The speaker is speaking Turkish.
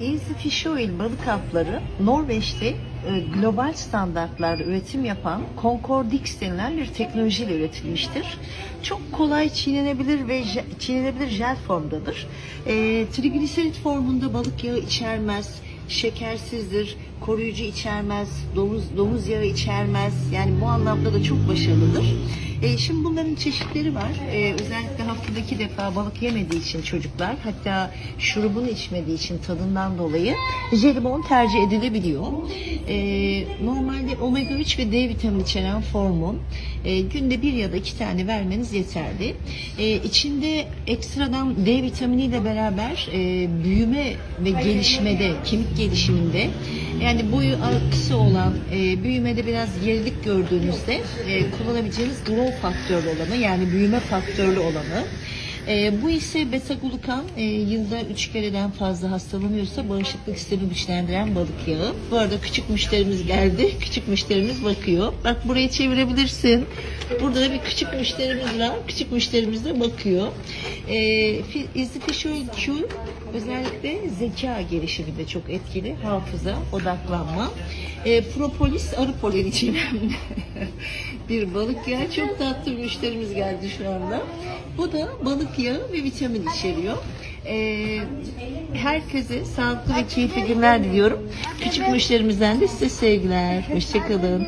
Easy Fish Oil balık hapları Norveç'te e, global standartlarla üretim yapan Concordix denilen bir teknolojiyle üretilmiştir. Çok kolay çiğnenebilir ve je- çiğnenebilir jel formdadır. E, trigliserit formunda balık yağı içermez, şekersizdir, koruyucu içermez, domuz domuz yağı içermez. Yani bu anlamda da çok başarılıdır. E, şimdi bunların çeşitleri var. E, özellikle haftada iki defa balık yemediği için çocuklar, hatta şurubunu içmediği için tadından dolayı jelibon tercih edilebiliyor. E, normalde omega 3 ve D vitamini içeren formun e, günde bir ya da iki tane vermeniz yeterli. E, içinde ekstradan D vitaminiyle beraber e, büyüme ve gelişmede, kemik gelişiminde yani boyu kısa olan, e, büyümede biraz gerilik gördüğünüzde e, kullanabileceğiniz glow faktörlü olanı yani büyüme faktörlü olanı. E, bu ise beta glukan e, yılda 3 kereden fazla hastalanıyorsa bağışıklık sistemi güçlendiren balık yağı. Bu arada küçük müşterimiz geldi. Küçük müşterimiz bakıyor. Bak burayı çevirebilirsin. Burada da bir küçük müşterimiz var. Küçük müşterimiz de bakıyor. E, fi- Easy Fish Oil Q özellikle zeka gelişiminde çok etkili. Hafıza, odaklanma. E, propolis arı poleni bir balık yağı. Çok tatlı müşterimiz geldi şu anda. Bu da balık yağı ve vitamin içeriyor. E, herkese sağlıklı ve keyifli günler diliyorum. Küçük müşterimizden de size sevgiler. Hoşçakalın.